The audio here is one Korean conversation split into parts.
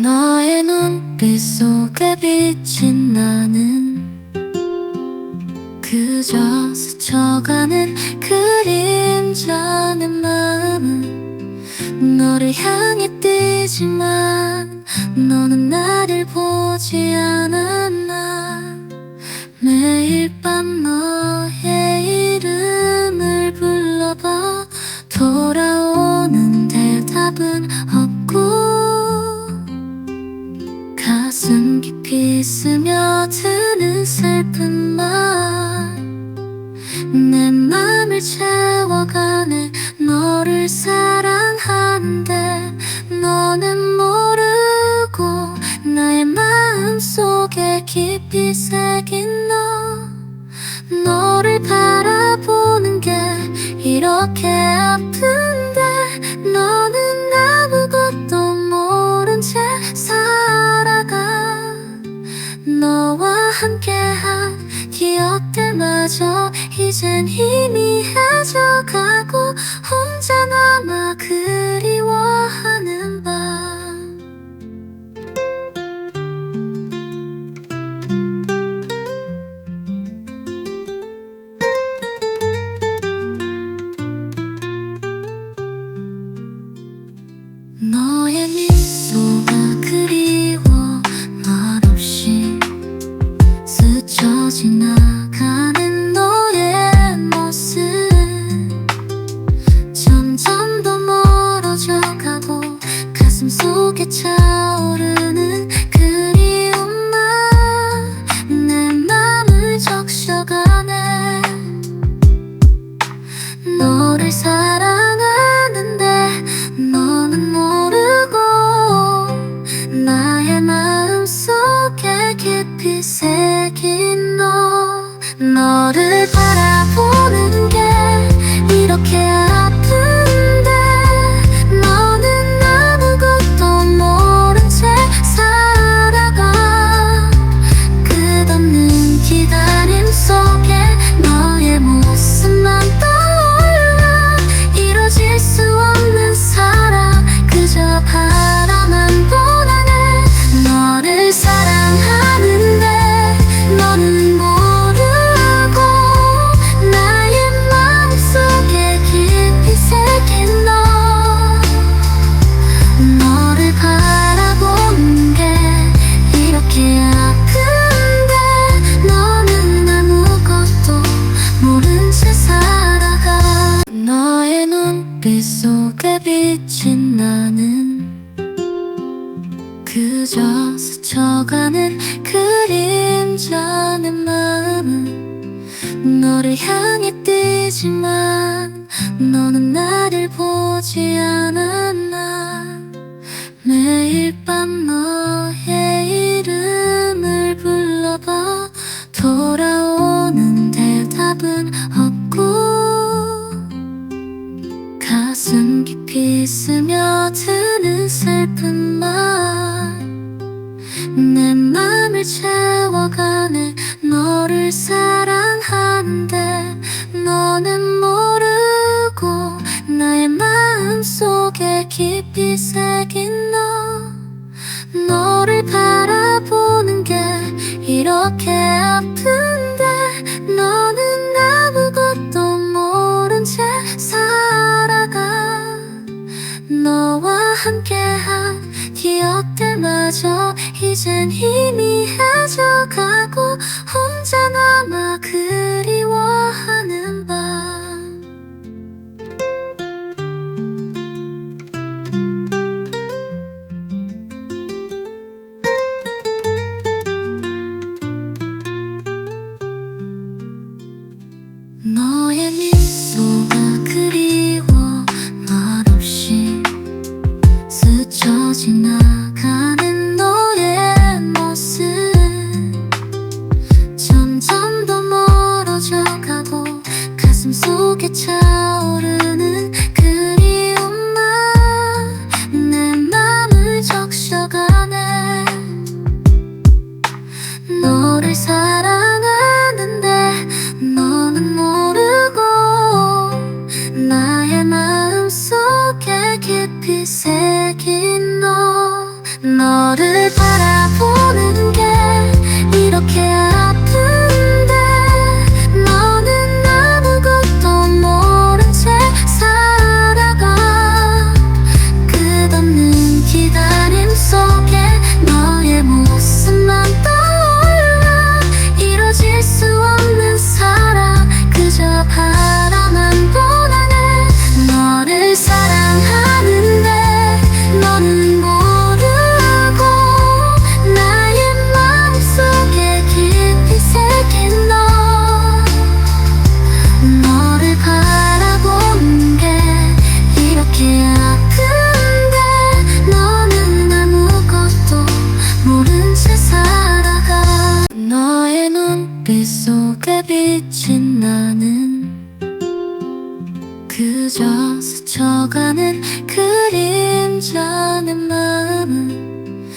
너의 눈빛 속에 비친 나는 그저 스쳐가는 그림자 내 마음은 너를 향해 뛰지만 너는 나를 보지 않았나. 매일 밤너 이렇게 아픈데 너는 아무것도 모른 채 살아가. 너와 함께한 기억들마저 이젠 희미해져 가고 혼자 남아 그리워하는 가는 그림자 내 마음은 너를 향해 뛰지만 너는 나를 보지 않았나. 매 너는 모르고 나의 마음속에 깊이 새긴 너. 너를 바라보는 게 이렇게 아픈데 너는 아무것도 모른 채 살아가. 너와 함께한 기억들마저 이젠 희미해져 가고 혼자 남아 그 그저 스쳐가는 그림자 내 마음은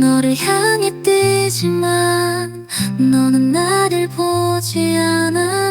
너를 향해 뛰지만 너는 나를 보지 않아.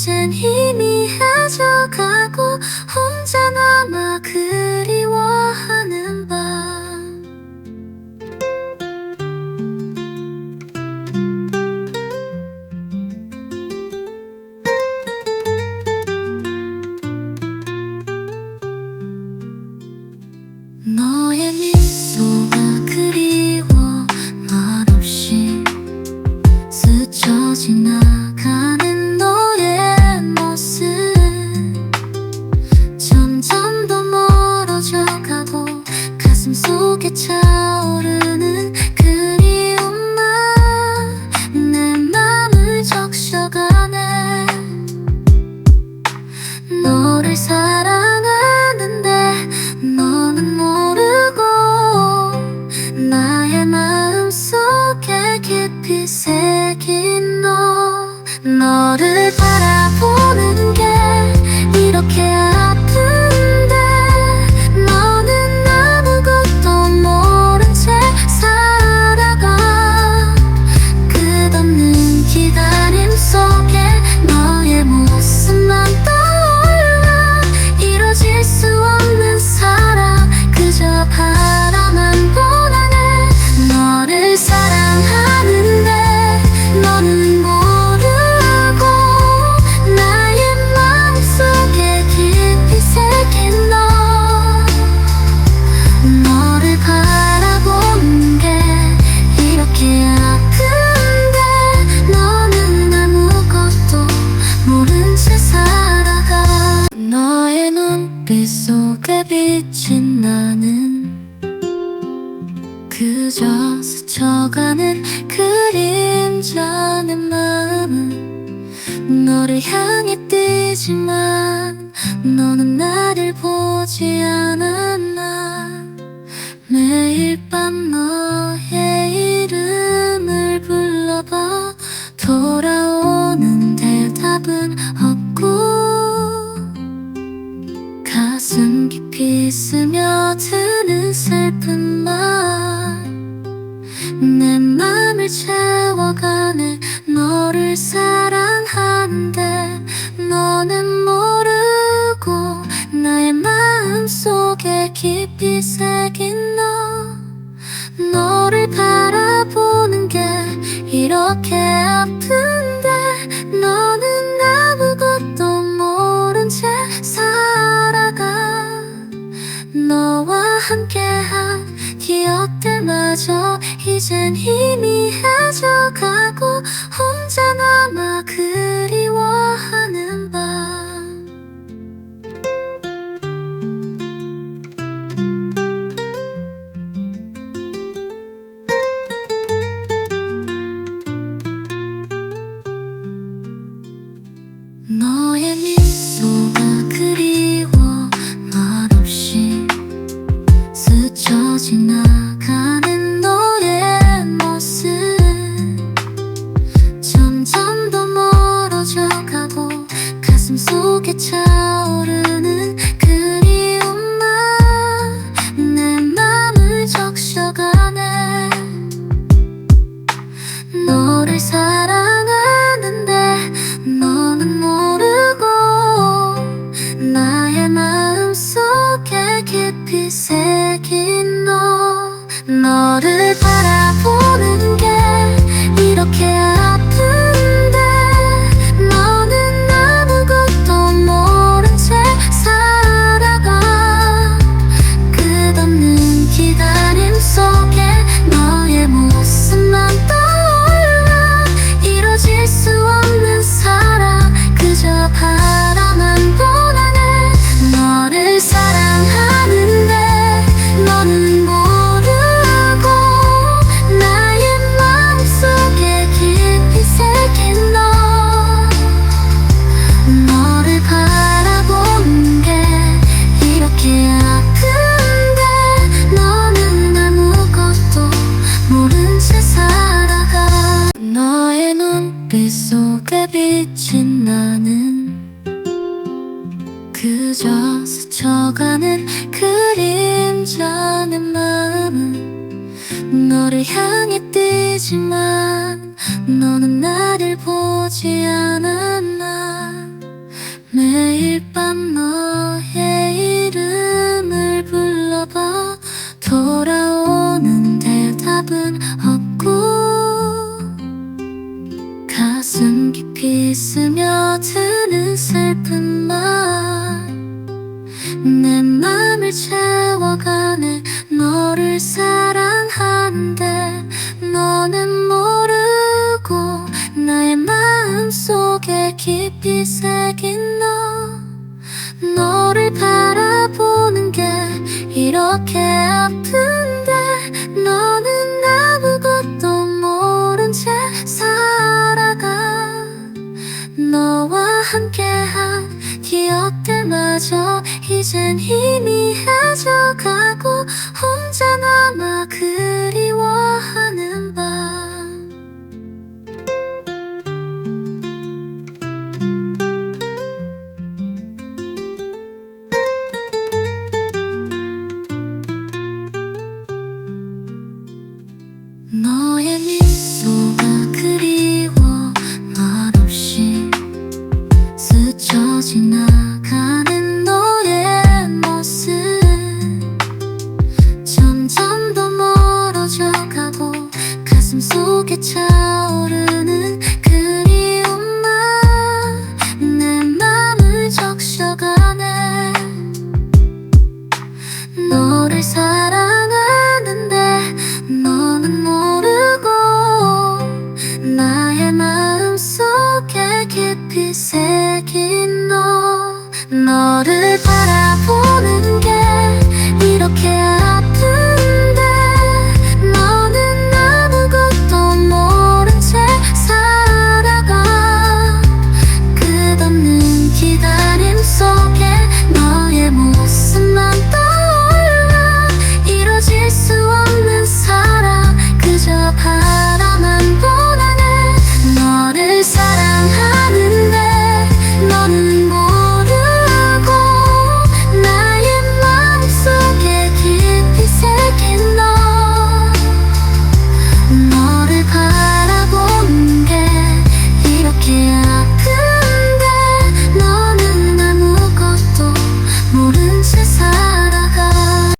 이젠 이미 해져가고 혼자 남아 그리워하는 밤. 너의 미소가 그리워 이렇게 아픈데 너는 아무것도 모른 채 살아가. 너와 함께한 기억들마저 이젠 희미해져 가고 혼자 남아 그래 가슴 속에 차오르 너를 향해 뛰지만 너는 나를 보지 않았나. 매일 밤 너의 이름을 불러봐 돌아오는 대답은 없고 가슴 깊이 스며드는 슬픈 말내 맘을 채워가네. reason he needs your kind.